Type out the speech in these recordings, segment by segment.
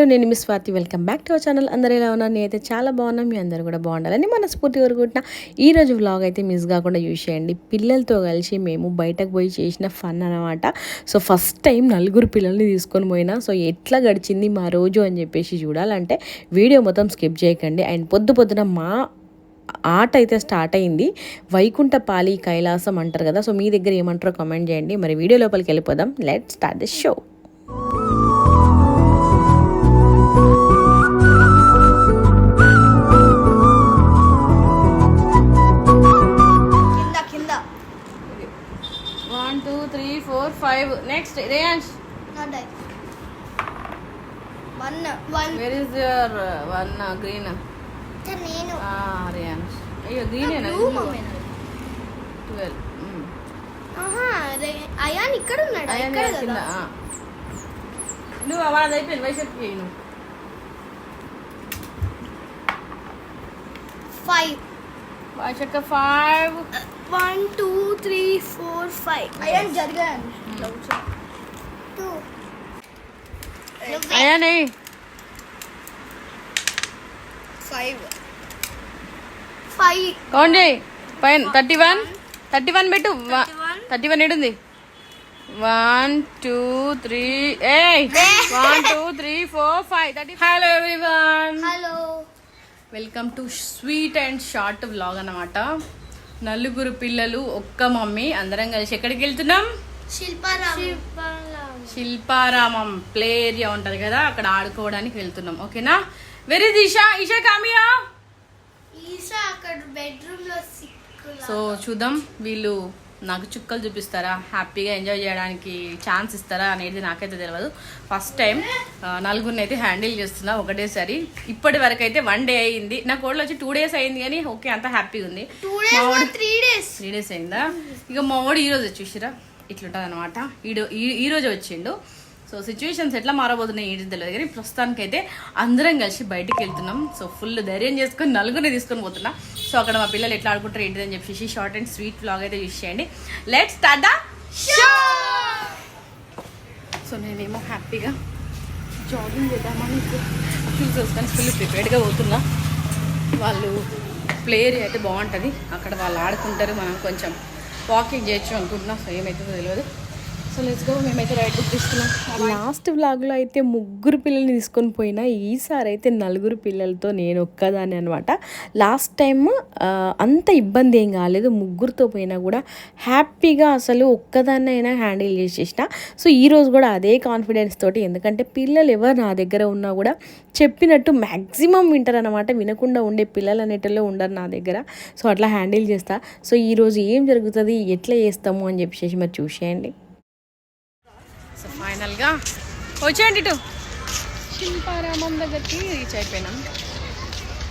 Hello నేను miss Swathi. Welcome back to our channel. అందరూ ఎలా ఉన్నారు? నేనైతే చాలా బాగున్నాం మీ అందరూ కూడా బాగుండాలని మనస్ఫూర్తి కోరుకుంటున్నా. ఈ రోజు వ్లాగ్ అయితే మిస్ కాకుండా యూజ్ చేయండి. పిల్లలతో కలిసి మేము బయటకు పోయి చేసిన ఫన్ అనమాట సో ఫస్ట్ టైం నలుగురు పిల్లల్ని తీసుకొని పోయినా. సో ఎట్లా గడిచింది మా రోజు అని చెప్పేసి చూడాలంటే వీడియో మొత్తం స్కిప్ చేయకండి. అండ్ పొద్దు పొద్దున మా ఆట అయితే స్టార్ట్ అయింది. వైకుంఠపాలి కైలాసం అంటారు కదా. సో మీ దగ్గర ఏమంటారో కామెంట్ చేయండి. మరి వీడియో లోపలికి వెళ్ళిపోదాం. Let start the show five next Reyansh where is your one green నేను రేయాన్స్ అయ్యో గ్రీన్ ట్వెల్వ్ అయాన్ ఇక్కడ ఉన్నాడు? నువ్వు అవాజ్ అయిపోయింది. వైసెట్ నువ్వు five వైసెట్ five one two three four five ion జరిగాను టూ అయ్యా నే. ఫైవ్ ఫైవ్ కౌంట్ చేయి. పైన. Thirty one. థర్టీ వన్ పెట్టు. Thirty one. ఏడుంది. One two three. A one two three four five. Thirty hello everyone. Hello. Welcome to sweet and short vlog అన్నమాట. నలుగురు పిల్లలు ఒక్క మమ్మీ అందరం కలిసి ఎక్కడికి వెళ్తున్నాం? శిల్పారామం. ప్లే ఏరియా ఉంటది కదా అక్కడ ఆడుకోవడానికి వెళ్తున్నాం. ఓకేనా? వెరీ దిశా ఈషా కామియా ఈషా అక్కడ బెడ్రూమ్లో సిక్కులా సో చూద్దాం వీళ్ళు నాకు చుక్కలు చూపిస్తారా? హ్యాపీగా ఎంజాయ్ చేయడానికి ఛాన్స్ ఇస్తారా అనేది నాకైతే తెలియదు ఫస్ట్ టైం నలుగురిని అయితే హ్యాండిల్ చేస్తున్నా ఒకటేసారి. ఇప్పటి వరకు అయితే వన్ డే అయింది. నా కోడలు వచ్చి టూ డేస్ అయింది కానీ ఓకే అంత హ్యాపీగా ఉంది. Three days. త్రీ డేస్ అయిందా? ఇక మా వాడు ఈరోజు వచ్చేసిరా ఇట్లుంటుంది అనమాట ఈడో ఈ- రోజు వచ్చిండు. సో సిచ్యువేషన్స్ ఎట్లా మారబోతున్నాయి ఏంటి తెలియదు కానీ ప్రస్తుతానికి అయితే అందరం కలిసి బయటికి వెళ్తున్నాం. సో ఫుల్ ధైర్యం చేసుకొని నలుగురిని తీసుకొని పోతున్నా. సో అక్కడ మా పిల్లలు ఎట్లా ఆడుకుంటారు ఏంటిదని చెప్పేసి షార్ట్ అండ్ స్వీట్ బ్లాగ్ అయితే యూస్ చేయండి. Let's start the show so నేనేమో హ్యాపీగా జాగింగ్ చేద్దామని షూస్ వేసుకొని ఫుల్ ప్రిపేర్డ్గా పోతున్నా. వాళ్ళు ప్లే ఏరియా అయితే బాగుంటుంది. అక్కడ వాళ్ళు ఆడుకుంటారు. మనం కొంచెం వాకింగ్ చేయొచ్చు అనుకుంటున్నా సో ఏమవుతుందో తెలియదు. సో లెట్స్ గో మేమైతే రైడ్ బుక్ తీసుకున్నాం. లాస్ట్ వ్లాగ్లో అయితే ముగ్గురు పిల్లల్ని తీసుకొని పోయినా. ఈసారి అయితే నలుగురు పిల్లలతో నేను ఒక్కదాన్ని అనమాట లాస్ట్ టైం అంత ఇబ్బంది ఏం కాలేదు. ముగ్గురితో పోయినా కూడా హ్యాపీగా అసలు ఒక్కదాన్నైనా హ్యాండిల్ చేసేసిన. సో ఈరోజు కూడా అదే కాన్ఫిడెన్స్ తోటి ఎందుకంటే పిల్లలు ఎవరు నా దగ్గర ఉన్నా కూడా చెప్పినట్టు మ్యాక్సిమం వింటారు అనమాట వినకుండా ఉండే పిల్లలు అనేటలో ఉండరు నా దగ్గర. సో అట్లా హ్యాండిల్ చేస్తా. సో ఈరోజు ఏం జరుగుతుంది? ఎట్లా చేస్తాము అని చెప్పేసి మరి చూసేయండి. ఫైనల్గా. వచ్చేయండి ఇటు. శిల్పారామం దగ్గరికి రీచ్ అయిపోయినాం.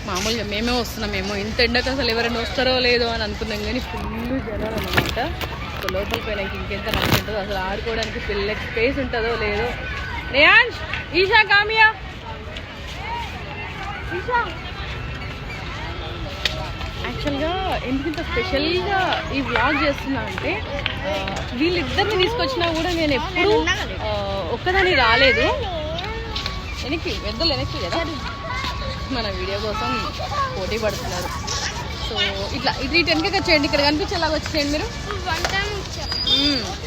మామూలుగా మేమే వస్తున్నామేమో ఇంత ఎండకు అసలు ఎవరైనా వస్తారో లేదో అని అనుకున్నాం కానీ ఫుల్ జనాలు అనమాట లోపలికి పోయినాక ఇంకెంత మంచి ఉంటుందో అసలు ఆడుకోవడానికి పిల్లలకి స్పేస్ ఉంటుందో లేదో. రేయాన్స్ ఈషా కామియా. ఈషా. యాక్చువల్గా ఎందుకంత స్పెషల్గా ఈ వ్లాగ్ చేస్తున్నా అంటే వీళ్ళిద్దరిని తీసుకొచ్చినా కూడా నేను ఎప్పుడు ఒక్కదాన్ని ఒక్కదాని రాలేదు. వెనక్కి పెద్దలు వెనక్కి కదా? మన వీడియో కోసం పోటీ పడుతున్నారు. సో ఇట్లా ఇది ఇటు వెనకకి వచ్చేయండి. ఇక్కడ కనిపించేలాగా వచ్చేయండి మీరు.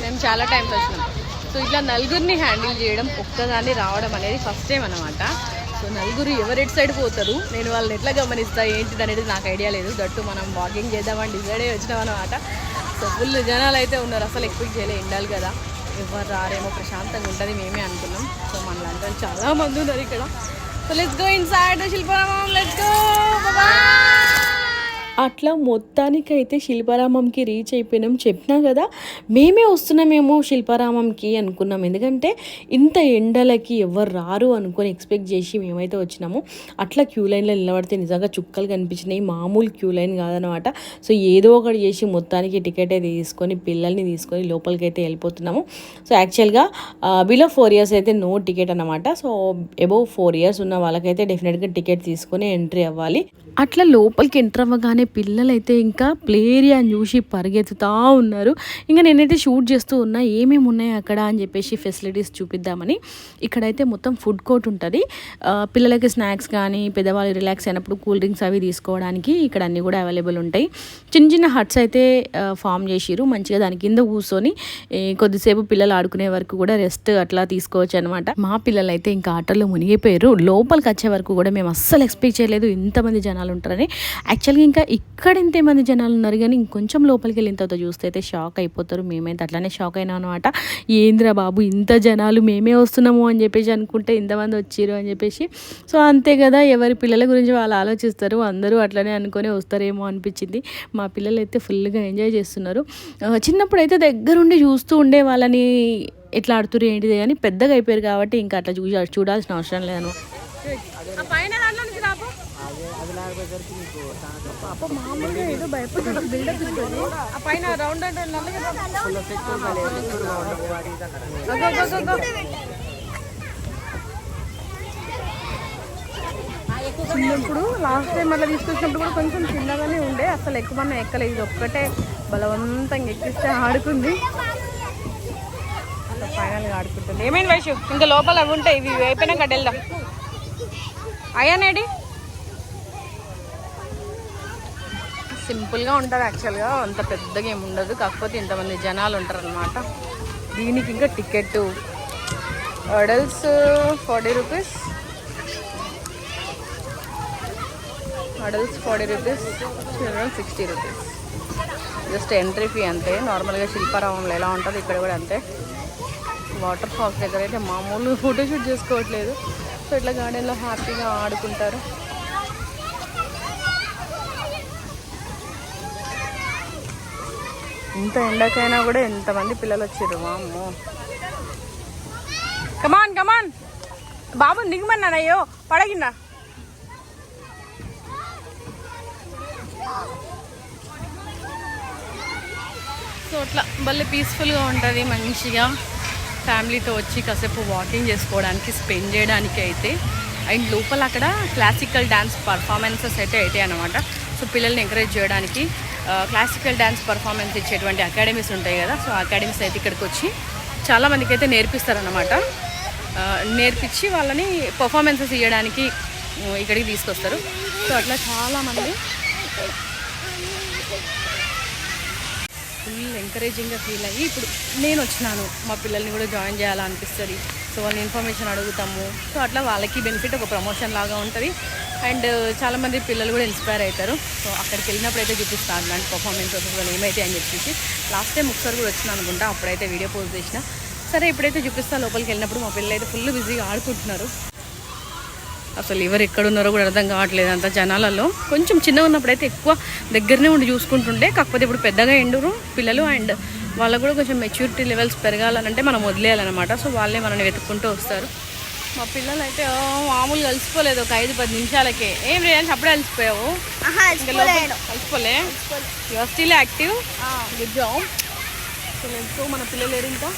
మేము చాలా టైంకి వచ్చినాం. సో ఇట్లా నలుగురిని హ్యాండిల్ చేయడం ఒక్కదాన్ని రావడం అనేది ఫస్ట్ టైం అనమాట సో నలుగురు ఎవరు ఎటు సైడ్ పోతారు. నేను వాళ్ళని ఎట్లా గమనిస్తా ఏంటిది అనేది నాకు ఐడియా లేదు. దట్టు మనం వాకింగ్ చేద్దామని డిసైడ్ అయ్యి వచ్చినాం అనమాట సో ఫుల్ జనాలు అయితే ఉన్నారు. అసలు ఎక్స్పెక్ట్ చేయలే ఉండాలి కదా. ఎవరు రారేమో ప్రశాంతంగా ఉంటుంది మేమే అనుకున్నాం. సో మన లాంటి చాలా మంది ఉన్నారు ఇక్కడ. So let's go inside Shilparamam let's go అట్లా మొత్తానికైతే శిల్పారామంకి రీచ్ అయిపోయినాం. చెప్పినా కదా మేమే వస్తున్నామేమో శిల్పారామంకి అనుకున్నాం. ఎందుకంటే ఇంత ఎండలకి ఎవరు రారు అనుకొని ఎక్స్పెక్ట్ చేసి మేమైతే వచ్చినాము. అట్లా క్యూ లైన్లో నిలబడితే నిజంగా చుక్కలు కనిపించినాయి. మామూలు క్యూ లైన్ కాదనమాట సో ఏదో ఒకటి చేసి మొత్తానికి టికెట్ అయితే తీసుకొని పిల్లల్ని తీసుకొని లోపలికి అయితే వెళ్ళిపోతున్నాము. సో యాక్చువల్గా బిలో ఫోర్ ఇయర్స్ అయితే నో టికెట్ అనమాట సో అబౌవ్ ఫోర్ ఇయర్స్ ఉన్న వాళ్ళకైతే డెఫినెట్గా టికెట్ తీసుకొని ఎంట్రీ అవ్వాలి. అట్లా లోపలికి ఎంటర్ అవ్వగానే చూడగానే పిల్లలైతే ఇంకా ప్లే ఏరియాని చూసి పరిగెత్తుతూ ఉన్నారు. ఇంకా నేనైతే షూట్ చేస్తూ ఉన్నా ఏమేమి ఉన్నాయి అక్కడ అని చెప్పేసి ఫెసిలిటీస్ చూపిద్దామని. ఇక్కడైతే మొత్తం ఫుడ్ కోర్ట్ ఉంటుంది. పిల్లలకి స్నాక్స్ కానీ పెద్దవాళ్ళు రిలాక్స్ అయినప్పుడు కూల్ డ్రింక్స్ అవి తీసుకోవడానికి ఇక్కడ అన్నీ కూడా అవైలబుల్ ఉంటాయి. చిన్న చిన్న హట్స్ అయితే ఫామ్ చేసిరు మంచిగా దాని కింద కూర్చొని కొద్దిసేపు పిల్లలు ఆడుకునే వరకు కూడా రెస్ట్ అట్లా తీసుకోవచ్చు అనమాట మా పిల్లలు అయితే ఇంకా ఆటల్లో మునిగిపోయారు లోపలికి వచ్చే వరకు కూడా మేము అస్సలు ఎక్స్పెక్ట్ చేయలేదు ఇంతమంది జనాలు ఉంటారని. యాక్చువల్గా ఇంకా ఇక్కడ ఇంతమంది జనాలు ఉన్నారు కానీ ఇంకొంచెం లోపలికి వెళ్ళిన తర్వాత చూస్తే అయితే షాక్ అయిపోతారు. మేమైతే అట్లానే షాక్ అయినాం అనమాట ఏంద్రా బాబు ఇంత జనాలు మేమే వస్తున్నాము అని చెప్పేసి అనుకుంటే ఇంతమంది వచ్చిర్రు అని చెప్పేసి. సో అంతే కదా ఎవరి పిల్లల గురించి వాళ్ళు ఆలోచిస్తారు. అందరూ అట్లనే అనుకొని వస్తారేమో అనిపించింది. మా పిల్లలు అయితే ఫుల్గా ఎంజాయ్ చేస్తున్నారు. చిన్నప్పుడు అయితే దగ్గరుండి చూస్తూ ఉండే వాళ్ళని ఎట్లా ఆడుతురు ఏంటిది కానీ పెద్దగా అయిపోయారు కాబట్టి ఇంకా అట్లా చూసి చూడాల్సిన అవసరం లేదు పైన దాంట్లో నుంచి రాపు పాప మామూలుగా ఏదో బిల్డప్ ఇస్తుంది ఆ పైన రౌండ్ అంటే. చిన్నప్పుడు లాస్ట్ టైం అట్లా తీసుకొచ్చినప్పుడు కూడా కొంచెం చిన్నగానే ఉండే. అసలు ఎక్కువ మనం ఎక్కలేదు ఇది ఒక్కటే బలవంతంగా ఎక్కిస్తే ఆడుకుంది. ఫైనల్గా ఆడుకుంటుంది. ఏమైంది వైషు? ఇంకా లోపల అవి ఉంటాయి. ఇవి అయిపోయినాక వెళ్దాం. అయ్యానేడి సింపుల్గా ఉంటుంది యాక్చువల్గా. అంత పెద్దగా ఏమి ఉండదు. కాకపోతే ఇంతమంది జనాలు ఉంటారు అనమాట దీనికి ఇంకా ticket adults forty rupees. Adults forty rupees. Children sixty rupees. Just entry fee అంతే. నార్మల్గా శిల్పారామంలో ఎలా ఉంటుంది ఇక్కడ కూడా అంతే. వాటర్ ఫాల్స్ దగ్గర అయితే మామూలు ఫోటోషూట్ చేసుకోవట్లేదు. సో ఇట్లా గార్డెన్లో హ్యాపీగా ఆడుకుంటారు. ఇంత ఎండకైనా కూడా ఎంతమంది పిల్లలు వచ్చారు వామ్మో కమాన్ కమాన్ బాబు దిగమన్నానయ్యో పడగిందా సో అట్లా భలే పీస్ఫుల్గా ఉంటుంది మంచిగా. ఫ్యామిలీతో వచ్చి కాసేపు వాకింగ్ చేసుకోవడానికి స్పెండ్ చేయడానికి అయితే. అండ్ లోపల అక్కడ క్లాసికల్ డ్యాన్స్ పర్ఫార్మెన్సెస్ అయితే అవుతాయి అనమాట సో పిల్లల్ని ఎంకరేజ్ చేయడానికి క్లాసికల్ డ్యాన్స్ పర్ఫార్మెన్స్ ఇచ్చేటువంటి అకాడమీస్ ఉంటాయి కదా సో అకాడమీస్ అయితే ఇక్కడికి వచ్చి చాలామందికి అయితే నేర్పిస్తారనమాట నేర్పించి వాళ్ళని పర్ఫార్మెన్సెస్ ఇవ్వడానికి ఇక్కడికి తీసుకొస్తారు. సో అట్లా చాలామంది ఫుల్ ఎంకరేజింగ్గా ఫీల్ అయ్యి ఇప్పుడు నేను వచ్చినాను మా పిల్లల్ని కూడా జాయిన్ చేయాలనిపిస్తుంది. సో వాళ్ళని ఇన్ఫర్మేషన్ అడుగుతాము. సో అట్లా వాళ్ళకి బెనిఫిట్ ఒక ప్రమోషన్ లాగా ఉంటుంది. అండ్ చాలామంది పిల్లలు కూడా ఇన్స్పైర్ అవుతారు. సో అక్కడికి వెళ్ళినప్పుడు అయితే చూపిస్తాను అలాంటి పర్ఫార్మెన్స్ వస్తుంది ఏమైతే అని చెప్పేసి. లాస్ట్ టైం ఒకసారి కూడా వచ్చిన అనుకుంటా అప్పుడైతే వీడియో పోస్ట్ చేసిన. సరే ఇప్పుడైతే చూపిస్తా లోపలికి వెళ్ళినప్పుడు మా పిల్లలు అయితే ఫుల్ బిజీగా ఆడుకుంటున్నారు. అసలు ఎవరు ఎక్కడున్నారో కూడా అర్థం కావట్లేదు అంత జనాలలో. కొంచెం చిన్నగా ఉన్నప్పుడైతే ఎక్కువ దగ్గరనే ఉండి చూసుకుంటుండే కాకపోతే ఇప్పుడు పెద్దగా ఎండురు పిల్లలు అండ్ వాళ్ళకు కూడా కొంచెం మెచ్యూరిటీ లెవెల్స్ పెరగాలనంటే మనం వదిలేయాలన్నమాట. సో వాళ్ళే మనల్ని వెతుక్కుంటూ వస్తారు. మా పిల్లలు అయితే మామూలుగా కలిసిపోలేదు ఒక ఐదు పది నిమిషాలకే. ఏం రేయాల్సి అప్పుడే కలిసిపోయావు కలిసిపోలే your still active good job so మన పిల్లలు ఏరు ఇంకా?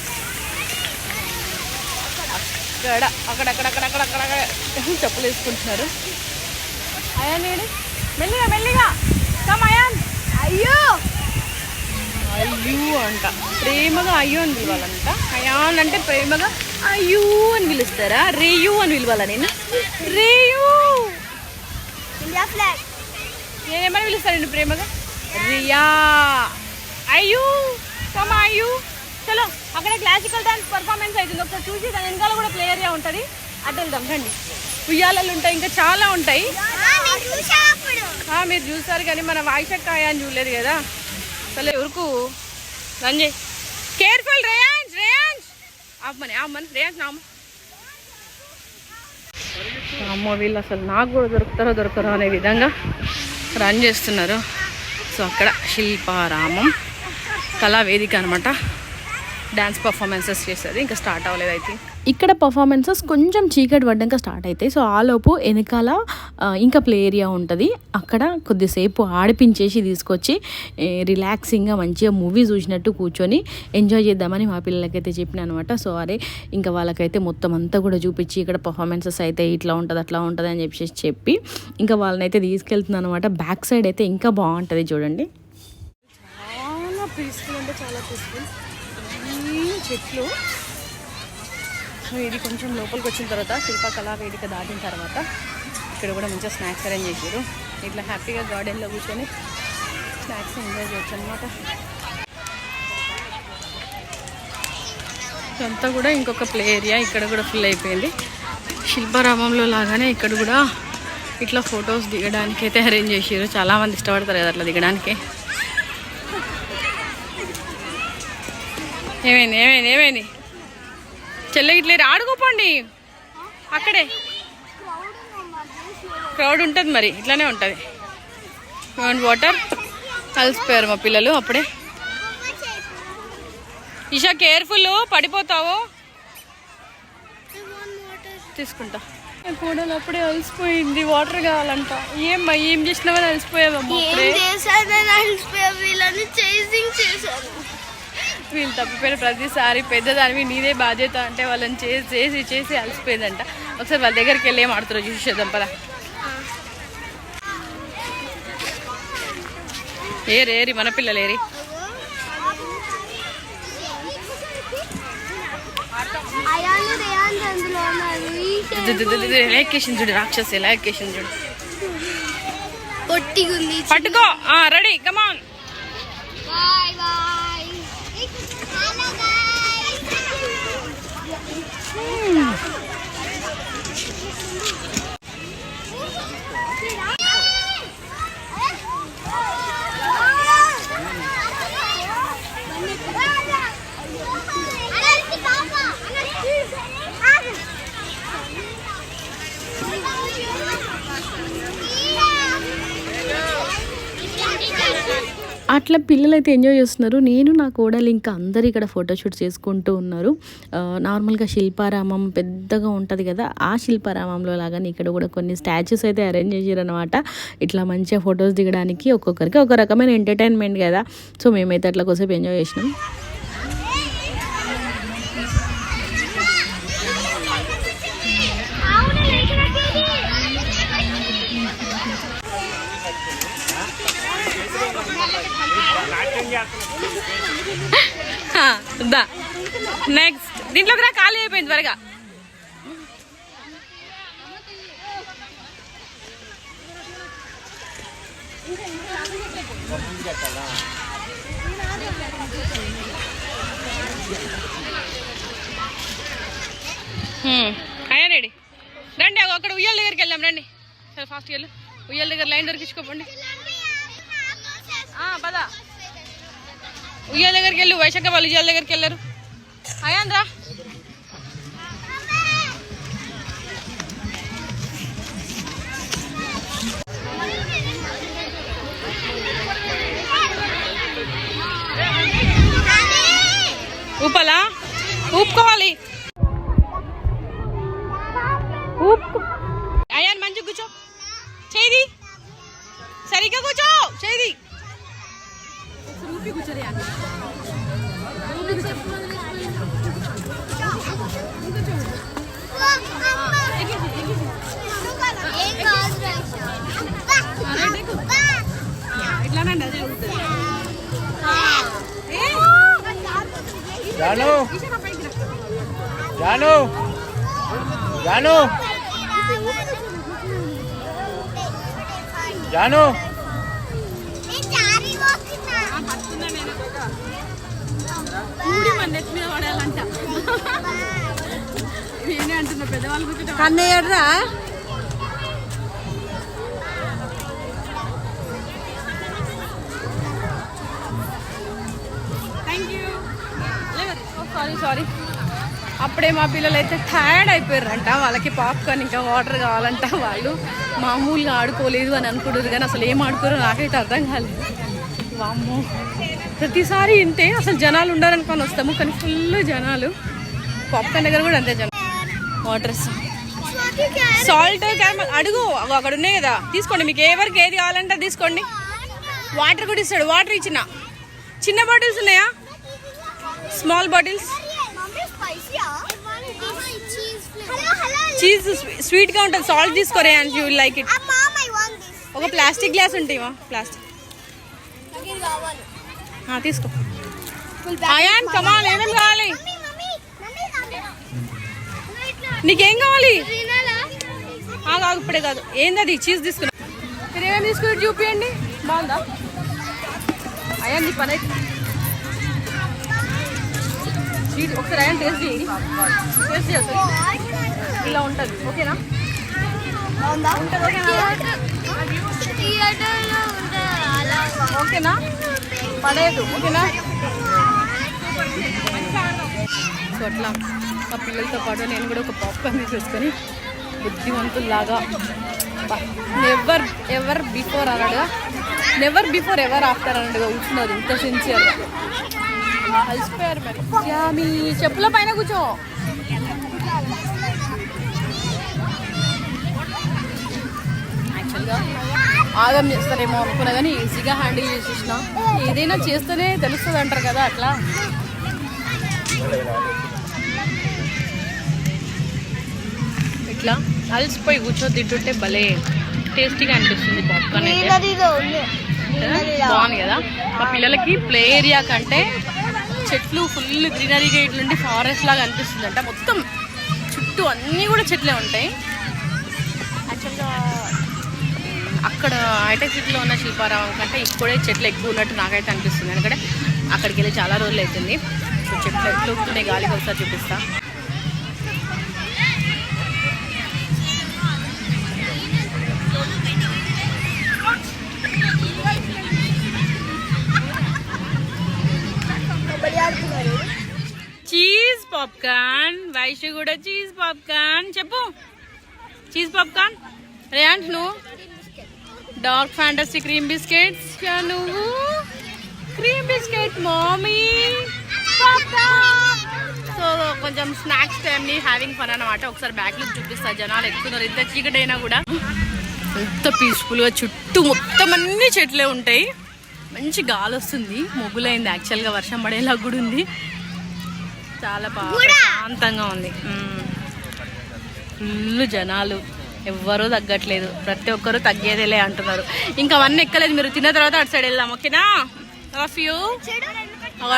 అక్కడ అక్కడ అక్కడ అక్కడ అక్కడ అక్కడ అక్కడ. చెప్పులు వేసుకుంటున్నారు. అయాన్ ఏడు? మెల్లిగా మెల్లిగా. Come ion. అయ్యో! అయ్యూ అంట. ప్రేమగా అయ్యో అని పిలవాలంట. అయాన్ అంటే ప్రేమగా అయ్యూ అని పిలుస్తారా? రేయు అని పిలవాలా నేను రేయు! నేనేమని పిలుస్తానండి ప్రేమగా? రియా. అయ్యూ! కమ అయ్యూ! చలో అక్కడ క్లాసికల్ డాన్స్ పర్ఫార్మెన్స్ అవుతుంది. ఒకసారి చూసి దాని వెనకాల కూడా ప్లే ఏరియా ఉంటుంది. అటు వెళ్దాం రండి. ఉయ్యాలలు ఉంటాయి ఇంకా చాలా ఉంటాయి. మీరు చూస్తారు కానీ మన వాయిషక్కాయ అని చూడలేదు కదా? సరే ఉరుకు. చేయి కేర్ఫుల్ రేయాన్స్ రేయాన్స్ ఆపమని ఆపమని రేయాన్స్ నామ అమ్మ. వీళ్ళు అసలు నాకు కూడా దొరుకుతారో దొరకరో అనే విధంగా రన్ చేస్తున్నారు. సో అక్కడ శిల్పారామం కళా వేదిక అనమాట డ్యాన్స్ పర్ఫార్మెన్సెస్ చేస్తుంది. ఇంకా స్టార్ట్ అవ్వలేదు ఐ థింక్ ఇక్కడ పర్ఫార్మెన్సెస్ కొంచెం చీకటి పడ్డాక స్టార్ట్ అవుతాయి సో ఆలోపు వెనకాల ఇంకా ప్లే ఏరియా ఉంటుంది. అక్కడ కొద్దిసేపు ఆడిపించేసి తీసుకొచ్చి రిలాక్సింగ్గా మంచిగా మూవీ చూసినట్టు కూర్చొని ఎంజాయ్ చేద్దామని మా పిల్లలకైతే చెప్పిన అనమాట సో అరే ఇంకా వాళ్ళకైతే మొత్తం అంతా కూడా చూపించి ఇక్కడ పర్ఫార్మెన్సెస్ అయితే ఇట్లా ఉంటుంది అట్లా ఉంటుంది అని చెప్పేసి చెప్పి ఇంకా వాళ్ళనైతే తీసుకెళ్తున్నాను అనమాట బ్యాక్ సైడ్ అయితే ఇంకా బాగుంటుంది చూడండి. చాలా పీస్ఫుల్ అంటే చాలా పీస్ఫుల్ చెట్లు. సో ఇది కొంచెం లోపలికి వచ్చిన తర్వాత శిల్పకళా వేదిక దాటిన తర్వాత ఇక్కడ కూడా మంచిగా స్నాక్స్ అరేంజ్ చేశారు. ఇట్లా హ్యాపీగా గార్డెన్లో కూర్చొని స్నాక్స్ ఎంజాయ్ చేయొచ్చు అనమాట ఇదంతా కూడా ఇంకొక ప్లే ఏరియా ఇక్కడ కూడా ఫుల్ అయిపోయింది. శిల్పారామంలో లాగానే ఇక్కడ కూడా ఇట్లా ఫొటోస్ దిగడానికి అయితే అరేంజ్ చేసారు చాలామంది ఇష్టపడతారు కదా అట్లా దిగడానికి. ఏమైంది ఏమైంది ఏమైంది? చెల్లె ఇట్లా ఆడుకోపోండి అక్కడే. క్రౌడ్ ఉంటుంది మరి ఇట్లానే ఉంటుంది. వాటర్ కలిసిపోయారు మా పిల్లలు అప్పుడే. ఇషా కేర్ఫుల్ పడిపోతావు. తీసుకుంటా. కూడా అప్పుడే అలసిపోయింది వాటర్ కావాలంట. ఏమ్మా ఏం చేసినావని అలసిపోయావమ్మా ఏం అప్పుడే చేశానని అలసిపోయా వీళ్ళని చేసింగ్ చేశాను. వీళ్ళు తప్పిపోయిన ప్రతిసారి పెద్దదానివి నీదే బాధ్యత అంటే వాళ్ళని చేసి చేసి చేసి అలసిపోయిందంట. ఒకసారి వాళ్ళ దగ్గరికి వెళ్ళి ఏం ఆడుతారో చూసేద్దాం పదా. ఏరి ఏరి మన పిల్లలు ఏరి. అయాన్ రేయాన్ అందులో ఉన్నారు ఈ ఎలా ఎక్కేసింది చూడు రాక్షసి ఎక్కేసింది చూడు. పట్టుకో. Ready come on boy boy. Mm. అట్లా పిల్లలు అయితే ఎంజాయ్ చేస్తున్నారు. నేను నా కోడలు ఇంకా అందరు ఇక్కడ ఫోటోషూట్ చేసుకుంటూ ఉన్నారు. నార్మల్గా శిల్పారామం పెద్దగా ఉంటుంది కదా ఆ శిల్పారామంలో లాగానే ఇక్కడ కూడా కొన్ని స్టాచ్యూస్ అయితే అరేంజ్ చేశారనమాట ఇట్లా మంచిగా ఫొటోస్ దిగడానికి ఒక్కొక్కరికి ఒక రకమైన ఎంటర్టైన్మెంట్ కదా. సో మేమైతే అట్లా కోసేపు ఎంజాయ్ చేసినాం. దా. నెక్స్ట్ దీంట్లోకి రా ఖాళీ అయిపోయింది త్వరగా. అయ్యా రెడీ. రండి అక్కడ ఉయ్యాల దగ్గరికి వెళ్దాం రండి. సరే ఫాస్ట్కి వెళ్ళు. ఉయ్యాల దగ్గర లైన్ దొరికించుకోపండి. పదా. ఉయ్యాల దగ్గరికి వెళ్ళు వైశాఖ వాళ్ళు ఉయ్యాల దగ్గరికి వెళ్ళారు. అయాన్ రా ఊపలా? ఊపుకోవాలి. ఊపు. అయాన్ మంచి కూర్చో. చేది సరిగ్గా కూర్చో. జాను. జాను. జాను. జాను. కన్నయ్యడ్రా అప్పుడే మా పిల్లలు అయితే టైర్డ్ అయిపోయారంట వాళ్ళకి పాప్కార్న్ ఇంకా వాటర్ కావాలంట. వాళ్ళు మామూలుగా ఆడుకోలేదు అని అనుకుంటారు కానీ అసలు ఏం ఆడుకోరో నాకైతే అర్థం కాలేదు. వామ్మో. ప్రతిసారి ఇంతే. అసలు జనాలు ఉండాలనుకొని వస్తాము కానీ ఫుల్ జనాలు. పాప్కార్న్ దగ్గర కూడా అంతే జనాలు. వాటర్స్ సాల్ట్ క్యారమల్ అడుగు. అక్కడ ఉన్నాయి కదా. తీసుకోండి. మీకు ఎవరికి ఏది కావాలంటే తీసుకోండి. వాటర్ కూడా ఇస్తాడు. వాటర్ ఇచ్చిన. చిన్న బాటిల్స్ ఉన్నాయా? స్మాల్ బాటిల్స్ చీజ్ స్వీట్గా ఉంటుంది. సాల్ట్ తీసుకోరే అండ్ యూ లైక్ ఇట్ ఒక ప్లాస్టిక్ గ్లాస్ ఉంటాయి ప్లాస్టిక్. తీసుకో. అయాన్ కమాన్ ఏమేమి కావాలి? నాకు కావాలి? కాదు ఇప్పుడే కాదు. ఏంది అది చీజ్ తీసుకున్నా. మీరు ఏమేమి తీసుకుని చూపియండి. బాగుందా? అయ్యా నీ పని అయితే ఒకసారి అయ్యా టేస్ట్ చేయి. టేస్ట్ చేయ ఇలా ఉంటుంది. ఓకేనా? ఓకేనా? పడేదు. ఓకేనా? సో అట్లా మా పిల్లలతో పాటు నేను కూడా ఒక పాప్కార్న్ తీసుకొని బుద్ధిమంతుల్లాగా నెవర్ ఎవర్ బిఫోర్ అన్నాడుగా. నెవర్ బిఫోర్ ఎవర్ ఆఫ్టర్ అన్నట్టుగా కూర్చున్నారు ఇంత సిన్సియర్గా అలసిపోయారు మరి. మీ చెప్పుల పైన కూర్చో. యాక్చువల్గా ఆగం చేస్తారేమో అనుకున్నా కానీ ఈజీగా హ్యాండిల్ చేసేసిన. ఏదైనా చేస్తేనే తెలుస్తుంది అంటారు కదా అట్లా. ఇట్లా అలసిపోయి కూర్చో తింటుంటే భలే టేస్టీగా అనిపిస్తుంది పాప్కార్న్ అయితే? బాగుంది కదా? మా పిల్లలకి ప్లే ఏరియా కంటే చెట్లు ఫుల్ గ్రీనరీగా ఇట్లుండి ఫారెస్ట్ లాగా అనిపిస్తుంది అంట మొత్తం చుట్టూ అన్నీ కూడా చెట్లే ఉంటాయి. యాక్చువల్గా అక్కడ హైటెక్ సిటీలో ఉన్న శిల్పారావం కంటే ఇప్పుడే చెట్లు ఎక్కువ ఉన్నట్టు నాకైతే అనిపిస్తుంది. ఎందుకంటే అక్కడికి వెళ్ళి చాలా రోజులు అవుతుంది. సో చెట్లు ఎట్లు ఊపుతున్నాయి గాలికి ఒకసారి చూపిస్తా. Cheese popcorn. వైశ్య కూడా చీజ్ పాప్కార్న్. చెప్పు. Cheese popcorn. రేయాంట్ నువ్వు? డార్క్ ఫ్యాంటసీ క్రీమ్ బిస్కెట్స్ నువ్వు క్రీమ్ బిస్కెట్ మామీ సో కొంచెం స్నాక్స్ టైంని హ్యావింగ్ ఫన్ అనమాట ఒకసారి బ్యాక్ లుక్ చూపిస్తా. జనాలు ఎక్కుతున్నారు ఇంత చీకటి అయినా కూడా ఎంత పీస్ఫుల్గా చుట్టూ మొత్తం అన్ని చెట్లే ఉంటాయి. మంచి గాలి వస్తుంది. మొగ్గులైంది యాక్చువల్గా వర్షం పడేలా కూడా ఉంది. చాలా బాగా ప్రశాంతంగా ఉంది. ఫుల్ జనాలు. ఎవ్వరూ తగ్గట్లేదు. ప్రతి ఒక్కరూ తగ్గేదేలే అంటున్నారు. ఇంకా అవన్నీ ఎక్కలేదు. మీరు తిన్న తర్వాత అటు సైడ్ వెళ్దాం ఓకేనా? ఆఫ్ యూ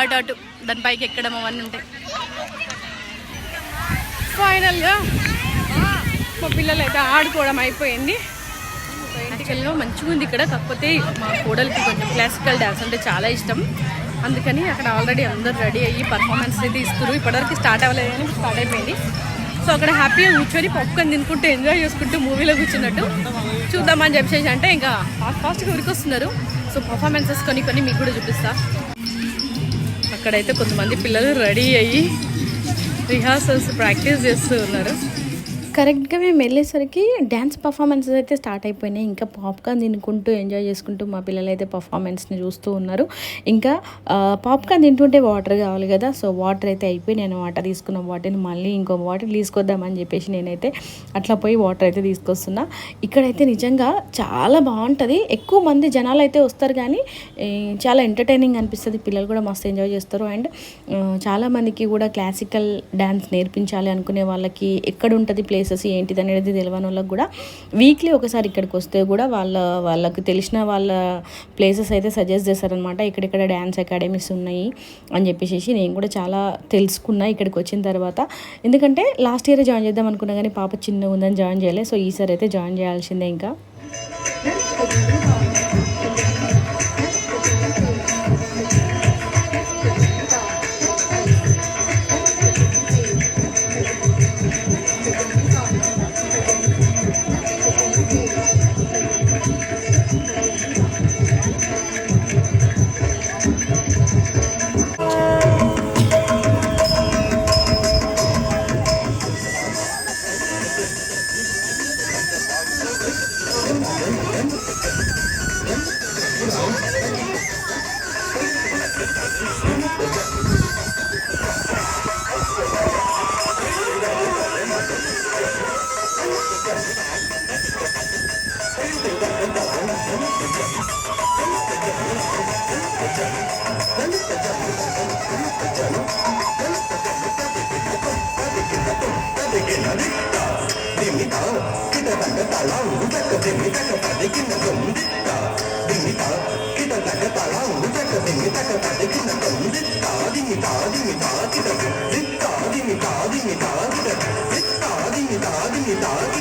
అటు అటు? దాని పైకి ఎక్కడం అవన్నీ ఉంటాయి. ఫైనల్గా మా పిల్లలు అయితే ఆడుకోవడం అయిపోయింది. యాక్చువల్గా మంచిగా ఉంది ఇక్కడ. కాకపోతే మా కోడలికి కొంచెం క్లాసికల్ డ్యాన్స్ అంటే చాలా ఇష్టం. అందుకని అక్కడ ఆల్రెడీ అందరూ రెడీ అయ్యి పర్ఫార్మెన్స్ అయితే ఇస్తారు ఇప్పటివరకు స్టార్ట్ అవ్వలేదు కానీ స్టార్ట్ అయిపోయింది. సో అక్కడ హ్యాపీగా కూర్చొని పాప్కార్న్ తినుకుంటూ ఎంజాయ్ చేసుకుంటూ మూవీలో కూర్చున్నట్టు చూద్దామని చెప్పేసి అంటే ఇంకా ఫాస్ట్ ఫాస్ట్గా ఉరికొస్తున్నారు సో పర్ఫార్మెన్సెస్ కొన్ని కొన్ని మీకు కూడా చూపిస్తా. అక్కడైతే కొంతమంది పిల్లలు రెడీ అయ్యి రిహార్సల్స్ ప్రాక్టీస్ చేస్తూ ఉన్నారు. కరెక్ట్గా మేము వెళ్ళేసరికి డ్యాన్స్ పర్ఫార్మెన్సెస్ అయితే స్టార్ట్ అయిపోయినాయి. ఇంకా పాప్కార్న్ తినుకుంటూ ఎంజాయ్ చేసుకుంటూ మా పిల్లలు అయితే పర్ఫార్మెన్స్ని చూస్తూ ఉన్నారు. ఇంకా పాప్కార్న్ తింటుంటే వాటర్ కావాలి కదా సో వాటర్ అయితే అయిపోయి నేను వాటర్ తీసుకున్న. వాటర్ని మళ్ళీ ఇంకో వాటర్ తీసుకొద్దామని చెప్పేసి నేనైతే అట్లా పోయి వాటర్ అయితే తీసుకొస్తున్నా. ఇక్కడైతే నిజంగా చాలా బాగుంటుంది. ఎక్కువ మంది జనాలు అయితే వస్తారు కానీ చాలా ఎంటర్టైనింగ్ అనిపిస్తుంది. పిల్లలు కూడా మస్తు ఎంజాయ్ చేస్తారు. అండ్ చాలామందికి కూడా క్లాసికల్ డ్యాన్స్ నేర్పించాలి అనుకునే వాళ్ళకి ఎక్కడ ఉంటుంది ప్లేసెస్ ఏంటిది అనేది తెలియని వాళ్ళకి కూడా వీక్లీ ఒకసారి ఇక్కడికి వస్తే కూడా వాళ్ళ వాళ్ళకి తెలిసిన వాళ్ళ ప్లేసెస్ అయితే సజెస్ట్ చేస్తారనమాట ఇక్కడిక్కడ డ్యాన్స్ అకాడమీస్ ఉన్నాయి అని చెప్పేసి నేను కూడా చాలా తెలుసుకున్నా ఇక్కడికి వచ్చిన తర్వాత. ఎందుకంటే లాస్ట్ ఇయర్ జాయిన్ చేద్దాం అనుకున్నా కానీ పాప చిన్న ఉందని జాయిన్ చేయలేదు సో ఈసారి అయితే జాయిన్ చేయాల్సిందే ఇంకా.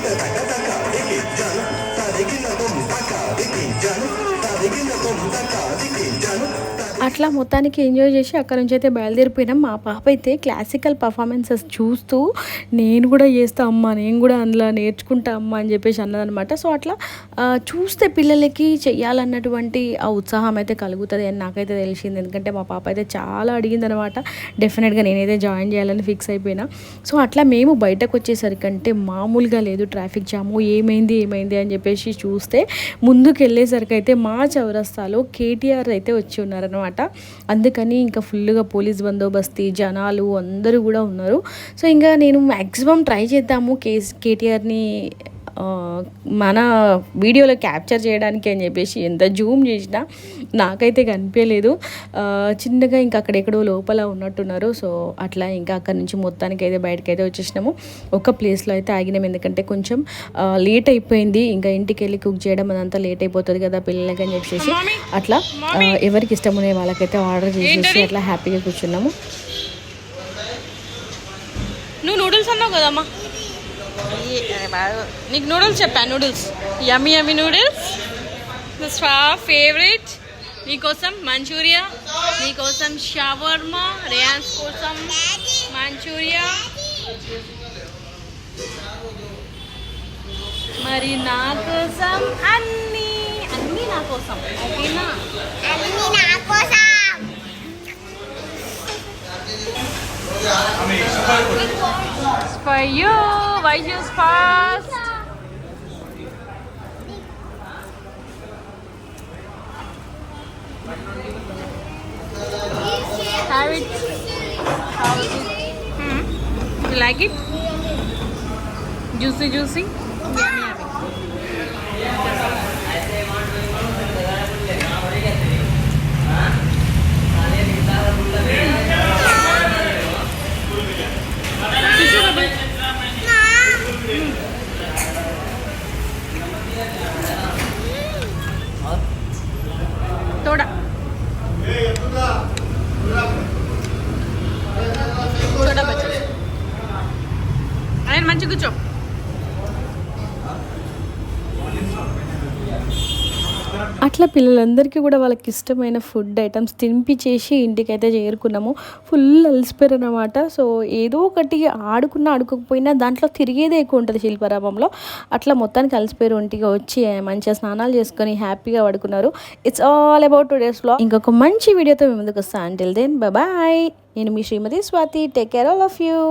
తరిగిన తరిగిన తరిగిన అట్లా మొత్తానికి ఎంజాయ్ చేసి అక్కడ నుంచి అయితే బయలుదేరిపోయినాం. మా పాప అయితే క్లాసికల్ పర్ఫార్మెన్సెస్ చూస్తూ నేను కూడా చేస్తా అమ్మా నేను కూడా అందులో నేర్చుకుంటా అమ్మా అని చెప్పేసి అన్నదనమాట సో అట్లా చూస్తే పిల్లలకి చెయ్యాలన్నటువంటి ఆ ఉత్సాహం అయితే కలుగుతుంది అని నాకైతే తెలిసింది. ఎందుకంటే మా పాప అయితే చాలా అడిగిందనమాట డెఫినెట్గా నేనైతే జాయిన్ చేయాలని ఫిక్స్ అయిపోయినా. సో అట్లా మేము బయటకు వచ్చేసరికి అంటే మామూలుగా లేదు. ట్రాఫిక్ జాము ఏమైంది ఏమైంది అని చెప్పేసి చూస్తే ముందుకు వెళ్ళేసరికి అయితే మా చౌరస్తాలో కేటీఆర్ అయితే వచ్చి ఉన్నారనమాట అందుకని ఇంకా ఫుల్గా పోలీస్ బందోబస్తీ జనాలు అందరూ కూడా ఉన్నారు. సో ఇంకా నేను మ్యాక్సిమం ట్రై చేద్దాము కేస్ కేటీఆర్ని మన వీడియోలో క్యాప్చర్ చేయడానికి అని చెప్పేసి ఎంత జూమ్ చేసినా నాకైతే కనిపించలేదు. చిన్నగా ఇంకా అక్కడెక్కడో లోపల ఉన్నట్టున్నారు. సో అట్లా ఇంకా అక్కడ నుంచి మొత్తానికి అయితే బయటకు అయితే వచ్చేసినాము. ఒక ప్లేస్లో అయితే ఆగినాం. ఎందుకంటే కొంచెం లేట్ అయిపోయింది. ఇంకా ఇంటికి వెళ్ళి కుక్ చేయడం అదంతా లేట్ అయిపోతుంది కదా పిల్లలకి అని చెప్పేసి. అట్లా ఎవరికి ఇష్టం ఉండే వాళ్ళకైతే ఆర్డర్ చేసేసి అట్లా హ్యాపీగా కూర్చున్నాము. నువ్వు నూడిల్స్ అన్నావు కదమ్మా. నీకు నూడిల్స్ చెప్పా noodles yummy yummy noodles this favourite నీకోసం మంచూరియా నీకోసం షవర్మా రియాన్స్ కోసం మంచూరియా. మరి నా కోసం అన్నీ. అన్నీ నా కోసం ఓకేనా? అన్ని నా కోసం. For you, why choose fast? Have it. How is it? Hmm? You like it? Juicy, juicy. Yummy. పిల్లలందరికీ కూడా వాళ్ళకి ఇష్టమైన ఫుడ్ ఐటమ్స్ తినిపించేసి ఇంటికైతే చేరుకున్నాము. ఫుల్ అలసిపోయారు అనమాట సో ఏదో ఒకటి ఆడుకున్నా ఆడుకోకపోయినా దాంట్లో తిరిగేదే ఎక్కువ ఉంటుంది శిల్పారామంలో. అట్లా మొత్తానికి అలసిపోయారు ఇంటికి వచ్చి మంచిగా స్నానాలు చేసుకొని హ్యాపీగా పడుకున్నారు. ఇట్స్ ఆల్ అబౌట్ టూ డేస్లో ఇంకొక మంచి వీడియోతో మేము ముందుకు వస్తాను అంటిల్ దెన్ బాయ్ నేను మీ Srimati Swathi. Take care all of you